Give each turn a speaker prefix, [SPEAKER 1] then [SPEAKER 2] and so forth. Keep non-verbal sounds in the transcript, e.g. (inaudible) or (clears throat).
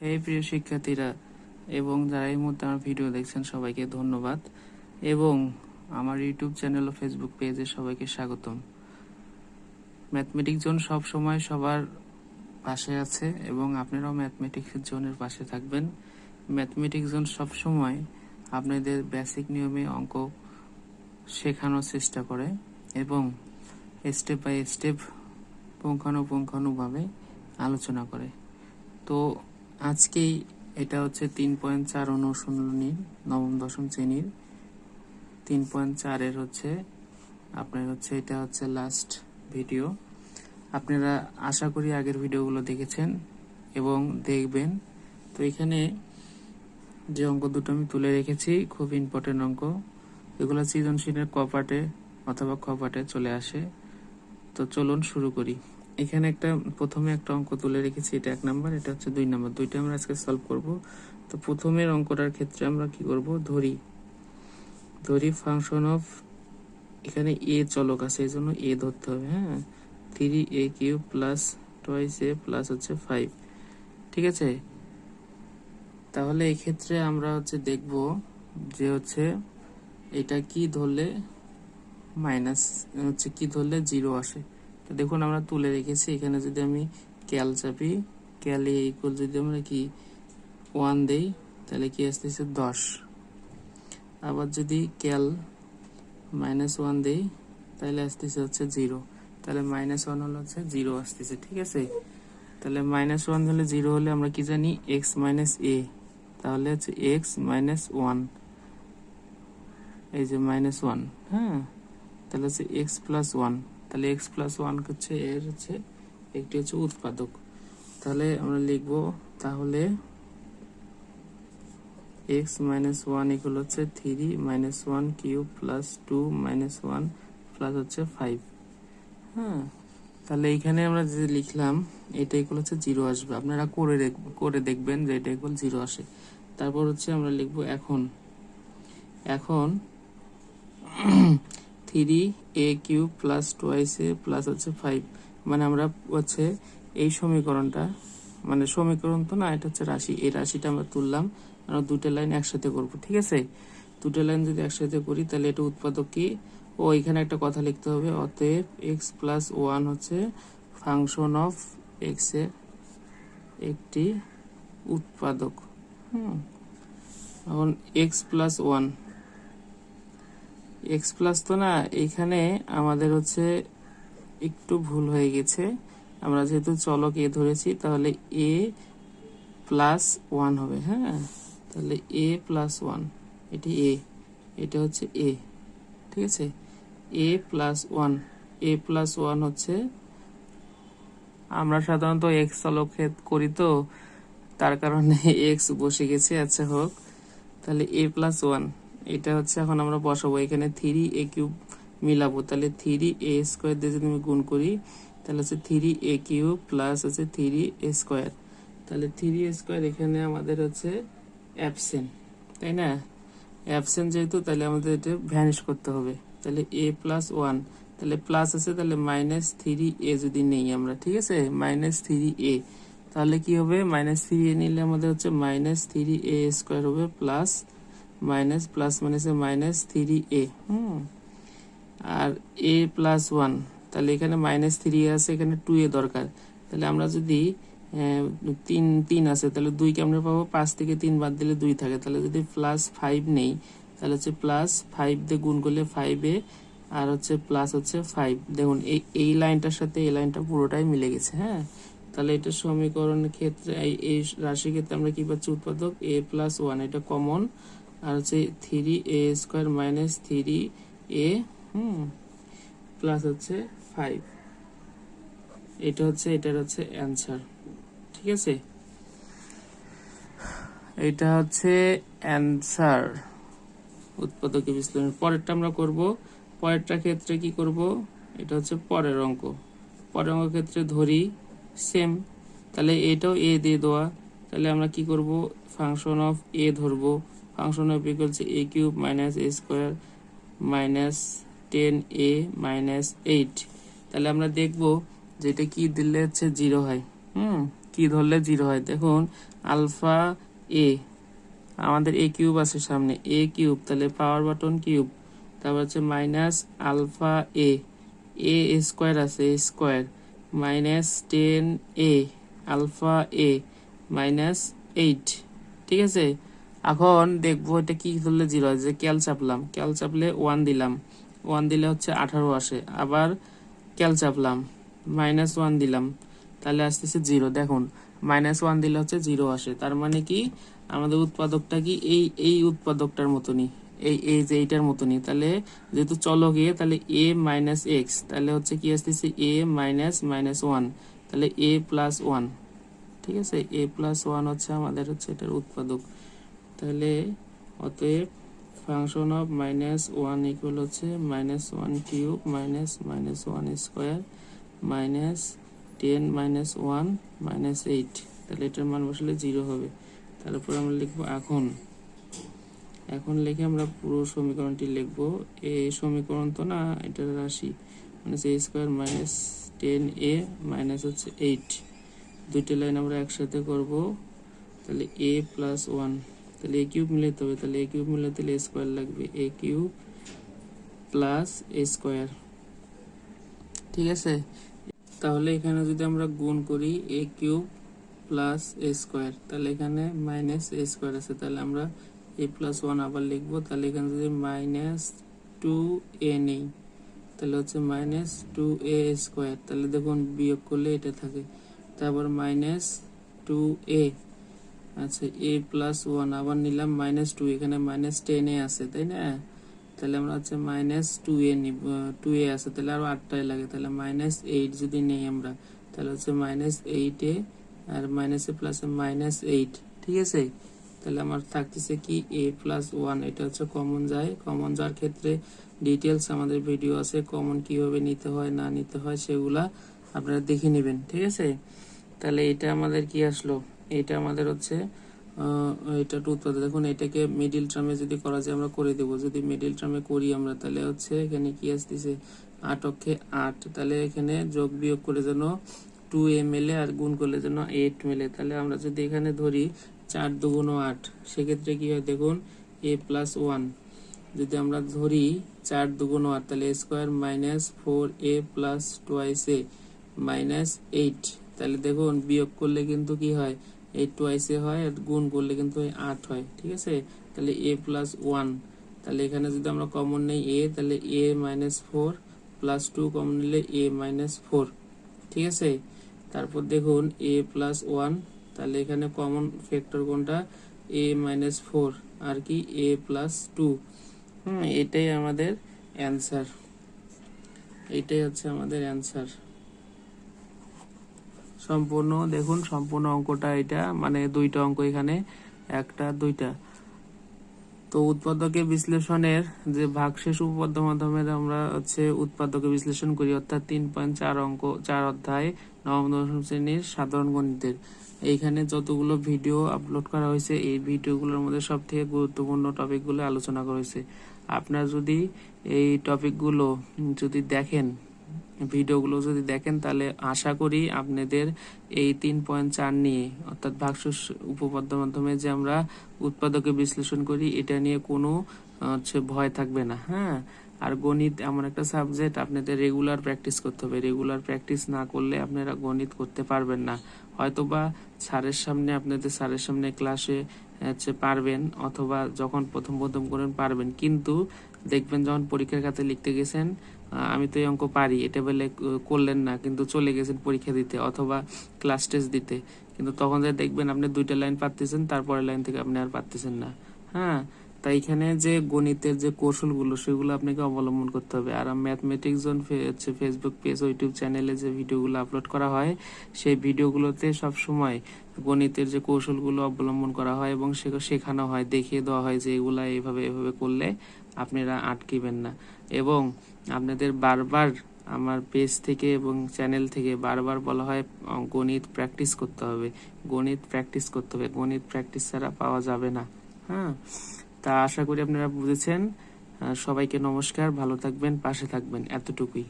[SPEAKER 1] এই প্রিয় শিক্ষার্থীরা, এবং যারা এই মুহূর্তে আমার ভিডিও দেখছেন, সবাইকে ধন্যবাদ। এবং আমার ইউটিউব চ্যানেল ও ফেসবুক পেজে সবাইকে স্বাগতম। ম্যাথমেটিক জোন সব সময় সবার পাশে আছে, এবং আপনারাও ম্যাথমেটিক্স জোনের পাশে থাকবেন। ম্যাথমেটিক জোন সব সময় আপনাদের বেসিক নিয়মে অঙ্ক শেখানোর চেষ্টা করে, এবং স্টেপ বাই স্টেপ পুঙ্খানুপুঙ্খানুভাবে আলোচনা করে। তো আজকেই এটা হচ্ছে তিন পয়েন্ট চার অনুশীলনীর নবম, দশম শ্রেণির। তিন পয়েন্ট চারের হচ্ছে, আপনার হচ্ছে, এটা হচ্ছে লাস্ট ভিডিও আপনারা আশা করি আগের ভিডিওগুলো দেখেছেন এবং দেখবেন। তো এখানে যে অঙ্ক দুটো আমি তুলে রেখেছি, খুব ইম্পর্টেন্ট অঙ্ক। এগুলো সৃজনশীলের কপাটে অথবা খপাটে চলে আসে। তো চলুন শুরু করি। এখানে একটা, প্রথমে একটা অঙ্ক তুলে রেখেছি, এটা এক নাম্বার, এটা হচ্ছে দুই নাম্বার। দুইটা আমরা আজকে সলভ করব। তো প্রথমের অঙ্কটার ক্ষেত্রে আমরা কি করব? ধরি। ধরি ফাংশন অফ এখানে এ চলক আছে, এই জন্য এ ধরতে হবে হ্যাঁ? Three a cube plus twice a plus হচ্ছে ফাইভ ঠিক আছে? তাহলে এক্ষেত্রে আমরা হচ্ছে দেখব যে হচ্ছে এটা কি ধরলে মাইনাস হচ্ছে কি ধরলে জিরো আসে। তো দেখুন, আমরা তুলে রেখেছি। এখানে যদি আমি ক্যাল চাপি, ক্যাল ইকুয়াল যদি আমরা কি ওয়ান দেই, তাহলে কি আসতেছে দশ। আবার যদি ক্যাল মাইনাস ওয়ান দেই, তাহলে আসতেছে হচ্ছে জিরো তাহলে মাইনাস ওয়ান হলে হচ্ছে জিরো আসতেছে, ঠিক আছে? তাহলে মাইনাস ওয়ান হলে জিরো হলে আমরা কি জানি? এক্স মাইনাস এ তাহলে হচ্ছে এক্স মাইনাস ওয়ান এই যে মাইনাস ওয়ান হ্যাঁ? তাহলে হচ্ছে এক্স প্লাস ওয়ান তাহলে এক্স প্লাস ওয়ান হচ্ছে এর হচ্ছে একটি হচ্ছে উৎপাদক। তাহলে আমরা লিখব তাহলে এক্স মাইনাস ওয়ান ইকুয়াল হচ্ছে three minus one cube plus two minus one plus হচ্ছে ফাইভ হ্যাঁ তাহলে এইখানে আমরা যে লিখলাম, এটা ইকুয়াল হচ্ছে জিরো আসবে। আপনারা করে করে দেখবেন যে এটা ইকুয়াল জিরো আসে। তারপর হচ্ছে আমরা লিখব এখন। এখন (clears throat) three a cube plus twice a plus হচ্ছে ফাইভ মানে আমরা হচ্ছে এই সমীকরণটা মানে সমীকরণ তো না, এটা হচ্ছে রাশি। এই রাশিটা আমরা তুললাম, আমরা দুটো লাইন একসাথে করব, ঠিক আছে? দুটো লাইন যদি একসাথে করি, তাহলে এটা উৎপাদক কি? ও, এখানে একটা কথা লিখতে হবে, অতএব এক্স প্লাস ওয়ান হচ্ছে ফাংশন অফ এক্সের একটি উৎপাদক। হুম। এখন x plus one x plus তো না, এখানে আমাদের হচ্ছে একটু ভুল হয়ে গেছে। আমরা যেহেতু চলক এ ধরেছি, তাহলে এ প্লাস ওয়ান হবে হ্যাঁ? তাহলে এ প্লাস ওয়ান এটি এ এটা হচ্ছে এ ঠিক আছে? A plus one a plus one হচ্ছে, আমরা সাধারণত এক্স চলক করি তো, তার কারণে এক্স বসে গেছে আচ্ছা হোক। তাহলে এ প্লাস ওয়ান এটা হচ্ছে এখন আমরা বসাবো। এখানে থ্রি এ কিউব মিলাবো। তাহলে থ্রি এ স্কোয়ার দিয়ে যদি আমি গুণ করি, তাহলে হচ্ছে থ্রি এ কিউব প্লাস হচ্ছে থ্রি এ স্কোয়ার তাহলে থ্রি এ স্কোয়ার এখানে আমাদের হচ্ছে অ্যাবসেন্ট তাই না? অ্যাবসেন্ট যেহেতু, তাহলে আমাদের এটা ভ্যানিশ করতে হবে। তাহলে এ প্লাস ওয়ান তাহলে প্লাস আছে, তাহলে মাইনাস থ্রি এ যদি নেই আমরা, ঠিক আছে? মাইনাস থ্রি এ তাহলে কি হবে? মাইনাস থ্রি এ নিলে আমাদের হচ্ছে মাইনাস থ্রি এ স্কোয়ার হবে প্লাস মাইনাস প্লাস মাইনাসে মাইনাস থ্রি এ হুম। আর এ প্লাস ওয়ান তাহলে এখানে মাইনাস থ্রি আছে, এখানে টু এ দরকার। তাহলে আমরা যদি তিন তিন আছে, তাহলে দুই কেমন পাবো, পাঁচ থেকে তিন বাদ দিলে দুই থাকে। তাহলে যদি প্লাস ফাইভ নেই, তাহলে হচ্ছে প্লাস ফাইভ দিয়ে গুণ করলে ফাইভ এ আর হচ্ছে প্লাস হচ্ছে ফাইভ দেখুন, এই এই লাইনটার সাথে এই লাইনটা পুরোটাই মিলে গেছে হ্যাঁ? তাহলে এটা সমীকরণের ক্ষেত্রে, এই রাশির ক্ষেত্রে আমরা কি পাচ্ছি, উৎপাদক এ প্লাস ওয়ান এটা কমন আর হচ্ছে three a square minus three a hmm. Plus হচ্ছে ফাইভ এটা হচ্ছে এটার হচ্ছে অ্যান্সার ঠিক আছে? এটা হচ্ছে অ্যান্সার উৎপাদক বিশ্লেষণ পরেরটা আমরা করব। পরেরটা ক্ষেত্রে কি করব? এটা হচ্ছে পরের অঙ্ক। পরের অঙ্ক ক্ষেত্রে ধরি সেম তাহলে এটাও এ দিয়ে দেওয়া। তাহলে আমরা কি করব? ফাংশন অফ এ ধরবো। Function of equals a cube minus a square minus ten a minus eight. তাহলে আমরা দেখব যে এটা কি দিলে হচ্ছে জিরো হয়। হুম, কি ধরলে জিরো হয়? দেখুন, আলফা এ আমাদের এ কিউব আছে সামনে এ কিউব, তাহলে পাওয়ার বাটন কিউব, তারপর হচ্ছে minus alpha a a square আছে square, minus ten a alpha a minus eight, ঠিক আছে? এখন দেখব এটা কি ধরলে জিরো যে ক্যাল চাপলাম। ক্যাল চাপলে ওয়ান দিলাম। ওয়ান দিলে হচ্ছে আঠারো আসে। আবার ক্যাল চাপলাম। মাইনাস ওয়ান দিলাম। তাহলে আসতেছে জিরো দেখুন মাইনাস ওয়ান দিলে হচ্ছে জিরো আসে। তার মানে কি? আমাদের উৎপাদকটা কি এই এই উৎপাদকটার মতনই। এই এই যে এইটার মতনই। তাহলে যেহেতু চলো গিয়ে তাহলে এ মাইনাস এক্স তাহলে হচ্ছে কি আসতেছে? এ মাইনাস মাইনাস ওয়ান তাহলে এ প্লাস ওয়ান ঠিক আছে? এ প্লাস ওয়ান হচ্ছে আমাদের হচ্ছে এটার উৎপাদক। তাহলে অতএব function of minus one equal হচ্ছে minus one cube minus minus one square minus ten minus one minus eight. তাহলে এটার মান বসলে জিরো হবে। তারপর আমরা লিখব এখন। এখন লিখে আমরা পুরো সমীকরণটি লিখব। এ সমীকরণ তো না এটার রাশি। মানে a square minus ten a minus হচ্ছে এইট। দুইটা লাইন আমরা একসাথে করব। তাহলে এ প্লাস ওয়ান। তাহলে এ কিউব মিলাতে হবে তাহলে এ কিউব মিলাতে হলে স্কোয়ার লাগবে a cube plus a square ঠিক আছে তাহলে এখানে যদি আমরা গুণ করি a cube plus a square তাহলে এখানে মাইনাস এ স্কোয়ার আছে তাহলে আমরা এ প্লাস ওয়ান আবার লিখব তাহলে এখানে যদি মাইনাস টু এ নেই তাহলে হচ্ছে মাইনাস টু এ স্কোয়ার তাহলে দেখুন বিয়োগ করলে এটা থাকে তারপর মাইনাস টু এ আচ্ছা এ প্লাস ওয়ান আবার নিলাম মাইনাস টু এখানে মাইনাস টেন এ আছে, তাই না? তাহলে আমরা হচ্ছে মাইনাস টু এ নিব টু এ আছে, তাহলে আরও আটটাই লাগে, তাহলে মাইনাস এইট যদি নেই আমরা, তাহলে হচ্ছে minus eight a, R minus a plus minus eight ঠিক আছে? তাহলে আমার থাকতেছে কি এ প্লাস ওয়ান এটা হচ্ছে কমন যায়। কমন যাওয়ার ক্ষেত্রে ডিটেলস আমাদের ভিডিও আছে কমন কীভাবে নিতে হয়, না নিতে হয়, সেগুলা আপনারা দেখে নেবেন, ঠিক আছে? তাহলে এটা আমাদের কি আসলো? এটা আমাদের হচ্ছে এটা টু উৎপাদক। দেখুন, এটাকে মিডিল টার্মে যদি করা যায়, আমরা করে দেবো। যদি মিডিল টার্মে করি আমরা, তাহলে হচ্ছে এখানে কি আসতেছে? আট অক্ষে আট। তাহলে এখানে যোগ বিয়োগ করে যেন টু এম এল আর গুণ করলে যেন এইট মেলে তাহলে আমরা যদি এখানে ধরি চার দুগুণ আট, সেক্ষেত্রে কি হয়? দেখুন এ প্লাস ওয়ান যদি আমরা ধরি চার দুগুণ আট, তাহলে square minus four a plus twice a minus eight তাহলে দেখুন, বিয়োগ করলে কিন্তু কি হয়? এইট টোয়াইস এ হয় আর গুণ করলে কিন্তু আট হয়, ঠিক আছে? তাহলে এ প্লাস ওয়ান তাহলে এখানে যদি আমরা কমন নেই এ তাহলে a minus four plus two common নিলে এ মাইনাস ফোর ঠিক আছে? তারপর দেখুন এ প্লাস ওয়ান তাহলে এখানে কমন ফ্যাক্টর কোনটা? এ মাইনাস ফোর আর কি? এ প্লাস টু হুম, এটাই আমাদের অ্যান্সার এটাই হচ্ছে আমাদের অ্যান্সার সম্পূর্ণ, দেখুন, সম্পূর্ণ অঙ্কটা এটা মানে দুইটা অঙ্ক এখানে, একটা, দুইটা। তো উৎপাদকে বিশ্লেষণের যে ভাগশেষ উপপাদ্য মাধ্যমে আমরা হচ্ছে উৎপাদকে বিশ্লেষণ করি, অর্থাৎ তিন পয়েন্ট চার অঙ্ক, চার অধ্যায়, নবম, দশম শ্রেণির সাধারণ গণিতের। এইখানে যতগুলো ভিডিও আপলোড করা হয়েছে, এই ভিডিওগুলোর মধ্যে সব থেকে গুরুত্বপূর্ণ টপিকগুলো আলোচনা করা হয়েছে। আপনারা যদি এই টপিকগুলো যদি দেখেন ভিডিওগুলো যদি দেখেন, তাহলে আশা করি আপনাদের এই তিন পয়েন্ট চার নিয়ে, অর্থাৎ ভাগশেষ উপপাদ্য মাধ্যমে যে আমরা উৎপাদকে বিশ্লেষণ করি, এটা নিয়ে কোনো হচ্ছে ভয় থাকবে না। হ্যাঁ? আর গণিত এমন একটা সাবজেক্ট, আপনাদের রেগুলার প্র্যাকটিস করতে হবে। রেগুলার প্র্যাকটিস না করলে আপনারা গণিত করতে পারবেন না। হয়তোবা স্যারের সামনে, আপনাদের স্যারের সামনে ক্লাসে হচ্ছে পারবেন, অথবা যখন প্রথম প্রথম করেন পারবেন। কিন্তু দেখবেন যখন পরীক্ষার খাতে লিখতে গেছেন আমি তো এই অঙ্ক পারি এটা বলে করলেন না, কিন্তু চলে গেছেন পরীক্ষা দিতে অথবা ক্লাস টেস্ট দিতে। কিন্তু তখন যে দেখবেন আপনি দুইটা লাইন পারতেছেন, তারপরের লাইন থেকে আপনি আর পারতেছেন না। হ্যাঁ? তাই এখানে যে গণিতের যে কৌশলগুলো, সেগুলো আপনাকে অবলম্বন করতে হবে। আর ম্যাথমেটিক্স জোন হচ্ছে ফেসবুক পেজ ইউটিউব চ্যানেলে যে ভিডিওগুলো আপলোড করা হয়, সেই ভিডিওগুলোতে সব সময় গণিতের যে কৌশলগুলো অবলম্বন করা হয় এবং সেগুলো শেখানো হয়, দেখিয়ে দেওয়া হয় যে এগুলা এইভাবে এভাবে করলে আপনারা আটকিবেন না। এবং আপনাদের বারবার আমার পেজ থেকে এবং চ্যানেল থেকে বারবার বলা হয় গণিত প্র্যাকটিস করতে হবে। গণিত প্র্যাকটিস করতে হবে। গণিত প্র্যাকটিস ছাড়া পাওয়া যাবে না। হ্যাঁ? তা আশা করি আপনারা বুঝেছেন। সবাইকে নমস্কার। ভালো থাকবেন, পাশে থাকবেন। এতটুকুই।